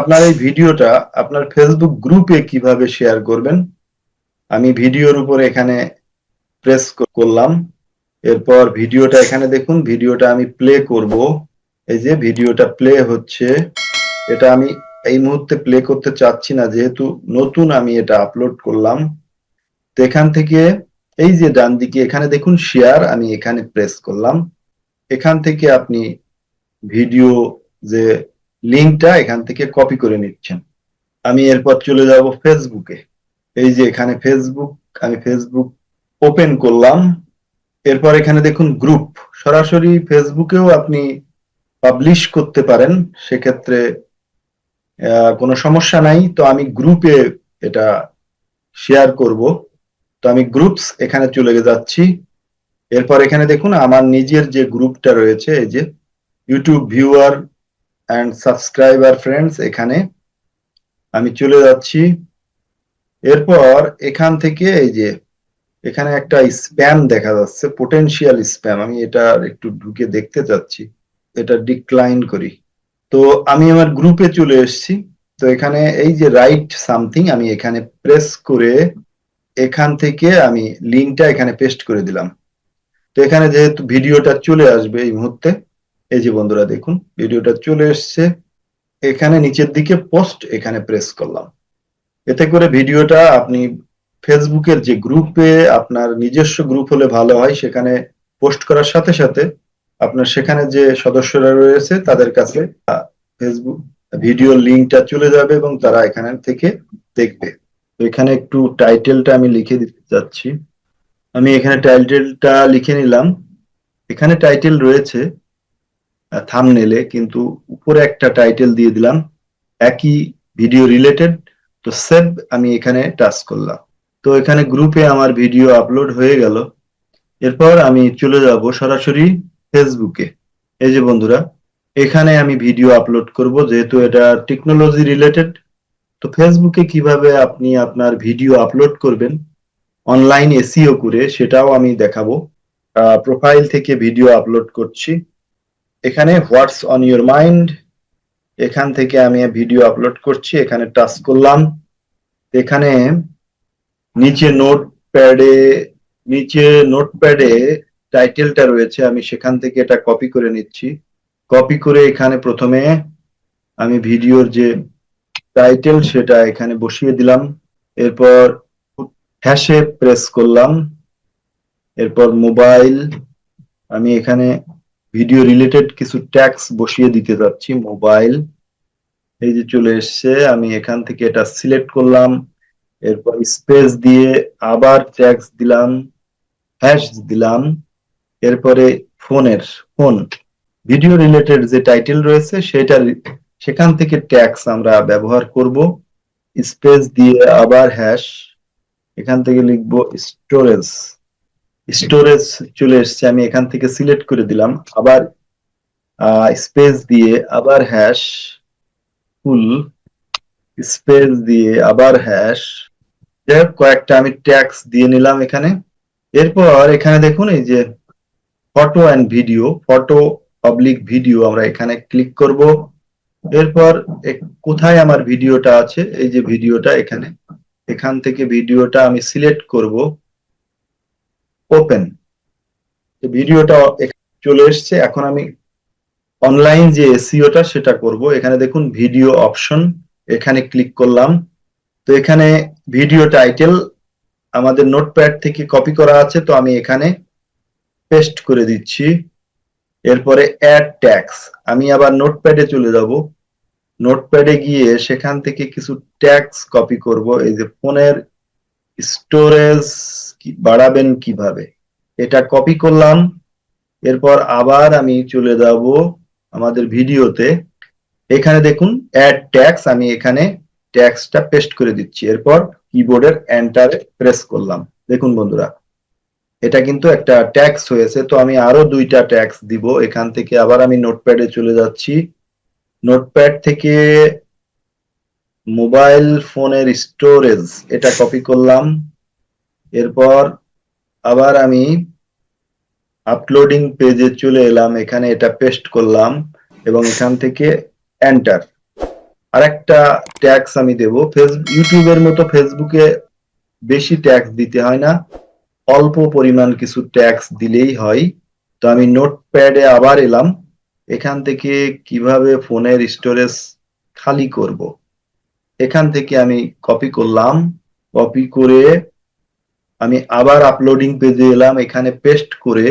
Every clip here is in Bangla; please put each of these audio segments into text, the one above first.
আপনার এই ভিডিওটা আপনার ফেসবুক গ্রুপে কীভাবে শেয়ার করবেন, আমি ভিডিওর উপর এখানে প্রেস করলাম। এরপর ভিডিওটা এখানে দেখুন, ভিডিওটা আমি প্লে করব। এই যে ভিডিওটা প্লে হচ্ছে, এটা আমি এই মুহূর্তে প্লে করতে চাচ্ছি না, যেহেতু নতুন আমি এটা আপলোড করলাম। তো এখান থেকে এই যে ডান দিকে, এখানে দেখুন শেয়ার আমি এখানে প্রেস করলাম। এখান থেকে আপনি ভিডিও যে লিঙ্কটা এখান থেকে কপি করে নিচ্ছেন। আমি এরপর চলে যাব ফেসবুকে এই যে এখানে ফেসবুক আমি ফেসবুক ওপেন করলাম। এরপর এখানে দেখুন গ্রুপ সরাসরি ফেসবুকেও আপনি পাবলিশ করতে পারেন। সেক্ষেত্রে কোনো সমস্যা নাই। তো আমি গ্রুপে এটা শেয়ার করব। তো আমি গ্রুপস এখানে চলে যাচ্ছি। এরপর এখানে দেখুন আমার নিজের যে গ্রুপটা রয়েছে, এই যে YouTube viewer and subscriber friends এখানে আমি চলে যাচ্ছি। এরপর এখান থেকে এই যে, এখানে একটা স্প্যাম দেখা যাচ্ছে পোটেনশিয়াল স্প্যাম। আমি এটা একটু ঢুকে দেখতে চাচ্ছি, এটা ডিক্লাইন করি। তো আমি আমার গ্রুপে চলে এসেছি। তো এখানে এই যে রাইট সামথিং আমি এখানে প্রেস করে এখান থেকে আমি লিঙ্কটা এখানে পেস্ট করে দিলাম। তো এখানে যেহেতু ভিডিওটা চলে আসবে এই মুহূর্তে এই যে বন্ধুরা দেখুন, ভিডিওটা চলে এসছে। এখানে নিচের দিকে পোস্ট এখানে প্রেস করলাম। এতে করে ভিডিওটা আপনি ফেসবুকের যে গ্রুপে আপনার নিজস্ব গ্রুপ হলে ভালো হয়, সেখানে পোস্ট করার সাথে সাথে আপনার সেখানে যে সদস্যরা রয়েছে, তাদের কাছে ফেসবুক ভিডিও লিঙ্কটা চলে যাবে এবং তারা এখানে থেকে দেখবে। এখানে একটু টাইটেলটা আমি লিখে দিতে চাচ্ছি আমি এখানে টাইটেলটা লিখে নিলাম। এখানে টাইটেল রয়েছে থামনেলে কিন্তু উপরে একটা টাইটেল দিয়ে দিলাম, একই ভিডিও রিলেটেড তো সেভ, আমি এখানে টাচ করলাম। তো এখানে গ্রুপে আমার ভিডিও আপলোড হয়ে গেল। এরপর আমি চলে যাব সরাসরি ফেসবুকে এই যে বন্ধুরা, এখানে আমি ভিডিও আপলোড করব, যেহেতু এটা টেকনোলজি রিলেটেড তো ফেসবুকে কীভাবে আপনি আপনার ভিডিও আপলোড করবেন অনলাইন এসিও করে, সেটাও আমি দেখাবো। প্রোফাইল থেকে ভিডিও আপলোড করছি। এখানে হোয়াটস অন ইউর মাইন্ড। এখান থেকে আমি ভিডিও আপলোড করছি, এখানে টাচ করলাম। এখানে নিচে নোট প্যাডে নিচে নোট প্যাডে টাইটেলটা রয়েছে, আমি সেখান থেকে এটা কপি করে নিচ্ছি। কপি করে এখানে প্রথমে আমি ভিডিওর যে টাইটেল, সেটা এখানে বসিয়ে দিলাম। এরপর হ্যাশে প্রেস করলাম। এরপর মোবাইল, আমি এখানে ভিডিও রিলেটেড কিছু ট্যাক্স বসিয়ে দিতে যাচ্ছি মোবাইল এই যে চলে এসছে, আমি এখান থেকে এটা সিলেক্ট করলাম। এরপর স্পেস দিয়ে আবার ট্যাক্স দিলাম হ্যাশ দিলাম। এরপরে ফোনের ফোন ভিডিও রিলেটেড যে টাইটেল রয়েছে, সেটা সেখান থেকে ট্যাক্স আমরা ব্যবহার করব। স্পেস দিয়ে আবার হ্যাশ এখান থেকে লিখব স্টোরেজ স্টোরেজ চলে এসছে, আমি এখান থেকে সিলেক্ট করে দিলাম। আবার স্পেস দিয়ে আবার হ্যাশ ফুল স্পেস দিয়ে আবার হ্যাশ যাই হোক, কয়েকটা আমি ট্যাক্স দিয়ে নিলাম এখানে। এরপর এখানে দেখুন এই যে photo and video photo public video আমরা এখানে ক্লিক করব। এরপর কোথায় আমার ভিডিওটা আছে? এই যে ভিডিওটা এখানে। এখান থেকে ভিডিওটা আমি সিলেক্ট করব। ওপেন ভিডিওটা চলে এসছে। এখন আমি অনলাইন যে এসিওটা সেটা করব। এখানে দেখুন ভিডিও অপশন এখানে ক্লিক করলাম। তো এখানে ভিডিও টাইটেল আমাদের নোটপ্যাড থেকে কপি করা আছে। তো আমি এখানে পেস্ট করে দিচ্ছি। এরপরে অ্যাড ট্যাক্স আমি আবার নোটপ্যাডে চলে যাব। নোটপ্যাডে গিয়ে সেখান থেকে কিছু ট্যাক্স কপি করব। এই যে ফোনের স্টোরেজ বাড়াবেন কীভাবে? এটা কপি করলাম। এরপর আবার আমি চলে যাব আমাদের ভিডিওতে। এখানে দেখুন অ্যাড ট্যাক্স আমি এখানে ট্যাক্সটা পেস্ট করে দিচ্ছি। এরপর কিবোর্ডের এন্টারে প্রেস করলাম। দেখুন বন্ধুরা, এটা কিন্তু একটা ট্যাক্স হয়েছে, তো আমি আরও দুইটা ট্যাক্স দিব। এখান থেকে আবার আমি নোটপ্যাডে চলে যাচ্ছি। নোটপ্যাড থেকে মোবাইল ফোনের স্টোরেজ, এটা কপি করলাম। এরপর আবার আমি আপলোডিং পেজে চলে এলাম, এখানে এটা পেস্ট করলাম এবং এখান থেকে এন্টার আরেকটা ট্যাক্স আমি দেব। ইউটিউবের মতো ফেসবুকে বেশি ট্যাক্স দিতে হয় না, অল্প পরিমাণ কিছু ট্যাক্স দিলেই হয়। তো আমি নোটপ্যাডে আবার এলাম, এখান থেকে কীভাবে ফোনের স্টোরেজ খালি করব? এখান থেকে আমি কপি করলাম কপি করে আমি আবার আপলোডিং পেজে এলাম, এখানে পেস্ট করে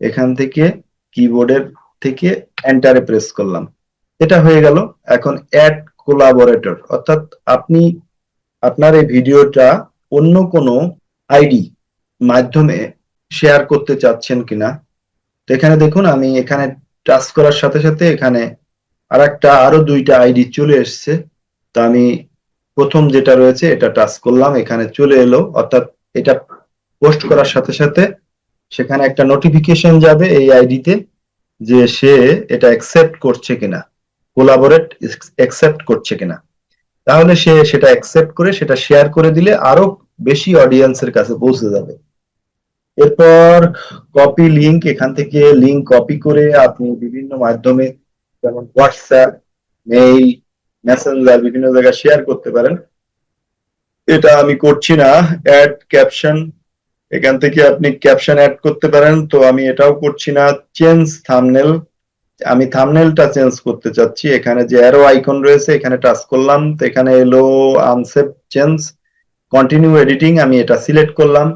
এখান থেকে কিবোর্ডের থেকে এন্টারে প্রেস করলাম। এটা হয়ে গেল এখন অ্যাড কোলাবোরেটর অর্থাৎ আপনি আপনার এই ভিডিওটা অন্য কোনো আইডি মাধ্যমে শেয়ার করতে চাচ্ছেন কিনা। তো এখানে দেখুন, আমি এখানে টাচ করার সাথে সাথে এখানে আর একটা আরও দুইটা আইডি চলে এসছে। তো আমি প্রথম যেটা রয়েছে, এটা টাচ করলাম, এখানে চলে এলো। অর্থাৎ এটা পোস্ট করার সাথে সাথে সেখানে একটা নোটিফিকেশন যাবে এই আইডিতে যে সে এটা অ্যাকসেপ্ট করছে কিনা কোলাবোরেট অ্যাকসেপ্ট করছে কিনা। তাহলে সে সেটা অ্যাকসেপ্ট করে, সেটা শেয়ার করে দিলে আরও বেশি অডিয়েন্সের কাছে পৌঁছে যাবে। এরপর কপি লিংক এখান থেকে লিংক কপি করে আপনি বিভিন্ন মাধ্যমে, যেমন হোয়াটসঅ্যাপ মেইল মেসেঞ্জার বিভিন্ন জায়গায় শেয়ার করতে পারেন। এটা আমি করছি না। অ্যাড ক্যাপশন এখান থেকে আপনি ক্যাপশন অ্যাড করতে পারেন। তো আমি এটাও করছি না। চেঞ্জ থামনেল আমি থামনেলটা চেঞ্জ করতে চাচ্ছি। এখানে যে অ্যারো আইকন রয়েছে, এখানে টাচ করলাম। তো এখানে এলো আনসেভ চেঞ্জ কন্টিনিউ এডিটিং আমি এটা সিলেক্ট করলাম।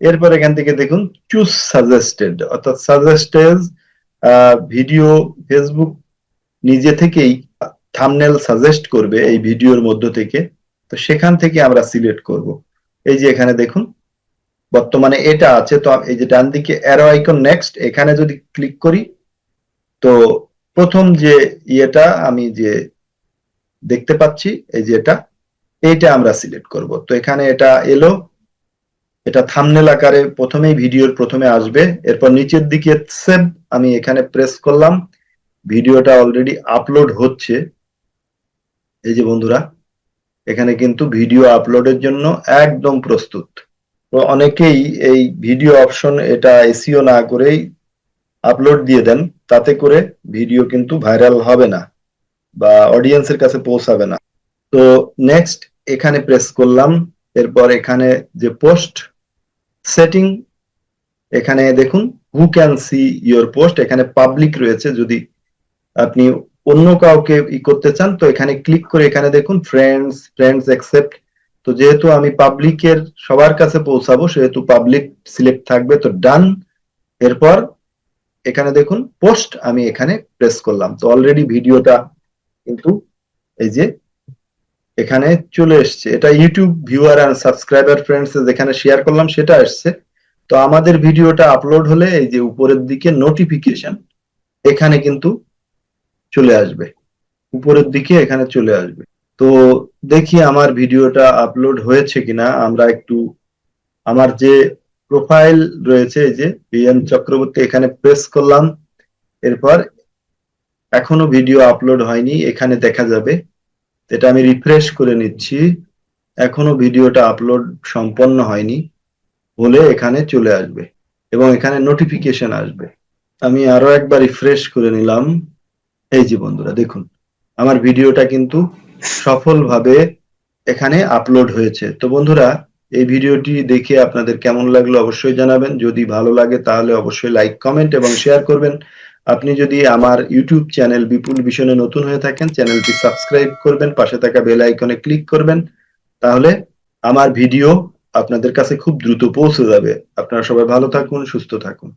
এরপর এখান থেকে দেখুন চুজ সাজেস্টেড অর্থাৎ সাজেস্টেড ভিডিও ফেসবুক নিজে থেকেই থামনেল সাজেস্ট করবে এই ভিডিওর মধ্য থেকে, তো সেখান থেকে আমরা সিলেক্ট করব। এই যে এখানে দেখুন, বর্তমানে এটা আছে, তো এই যে ডান দিকে অ্যারো আইকন নেক্সট এখানে যদি ক্লিক করি, তো প্রথম যে ইয়েটা আমি যে দেখতে পাচ্ছি, এই যে এটা, এইটা আমরা সিলেক্ট করব। তো এখানে এটা এলো, এটা থামনেল আকারে প্রথমেই ভিডিওর প্রথমে আসবে, এরপর নিচের দিকে সেভ আমি এখানে প্রেস করলাম, ভিডিওটা অলরেডি আপলোড হচ্ছে। এই যে বন্ধুরা, এখানে কিন্তু ভিডিও আপলোডের জন্য একদম প্রস্তুত। তো অনেকেই এই ভিডিও অপশন এটা এসিও না করেই আপলোড দিয়ে দেন, তাতে করে ভিডিও কিন্তু ভাইরাল হবে না বা অডিয়েন্সের কাছে পৌঁছাবে না। তো নেক্সট এখানে প্রেস করলাম, এরপর এখানে যে পোস্ট সেটিং, এখানে দেখুন who can see your post এখানে পাবলিক রয়েছে, যদি আপনি অন্য কাউকে ই করতে চান, তো এখানে ক্লিক করে এখানে দেখুন ফ্রেন্ডস ফ্রেন্ডস অ্যাকসেপ্ট তো যেহেতু আমি পাবলিকের সবার কাছে পৌঁছাবো, সেহেতু পাবলিক সিলেক্ট থাকবে, তো ডান এরপর এখানে দেখুন পোস্ট আমি এখানে প্রেস করলাম। তো অলরেডি ভিডিওটা কিন্তু এই যে এখানে চলে এসছে। এটা YouTube viewer and subscriber friends যেখানে শেয়ার করলাম, সেটা আসছে তো আমাদের ভিডিওটা আপলোড হলে এই যে উপরের দিকে নোটিফিকেশন এখানে কিন্তু চলে আসবে। উপরের দিকে এখানে চলে আসবে। তো দেখি আমার ভিডিওটা আপলোড হয়েছে কিনা। আমরা একটু আমার যে প্রোফাইল রয়েছে যে বিএম চক্রবর্তী, এখানে প্রেস করলাম। এরপর এখনও ভিডিও আপলোড হয়নি, এখানে দেখা যাবে। এটা আমি রিফ্রেশ করে নিচ্ছি। এখনও ভিডিওটা আপলোড সম্পন্ন হয়নি বলে এখানে চলে আসবে এবং এখানে নোটিফিকেশন আসবে। আমি আরও একবার রিফ্রেশ করে নিলাম। এই যে বন্ধুরা, দেখুন, আমার ভিডিওটা কিন্তু সফলভাবে এখানে আপলোড হয়েছে। তো বন্ধুরা, এই ভিডিওটি দেখে আপনাদের কেমন লাগল অবশ্যই জানাবেন। যদি ভালো লাগে তাহলে অবশ্যই লাইক, কমেন্ট এবং শেয়ার করবেন। আপনি যদি আমার ইউটিউব চ্যানেল বিপুল ভীষণে নতুন হয়ে থাকেন, চ্যানেলটি সাবস্ক্রাইব করবেন, পাশে থাকা বেল আইকনে ক্লিক করবেন, তাহলে আমার ভিডিও আপনাদের কাছে খুব দ্রুত পৌঁছে যাবে। আপনারা সবাই ভালো থাকুন, সুস্থ থাকুন।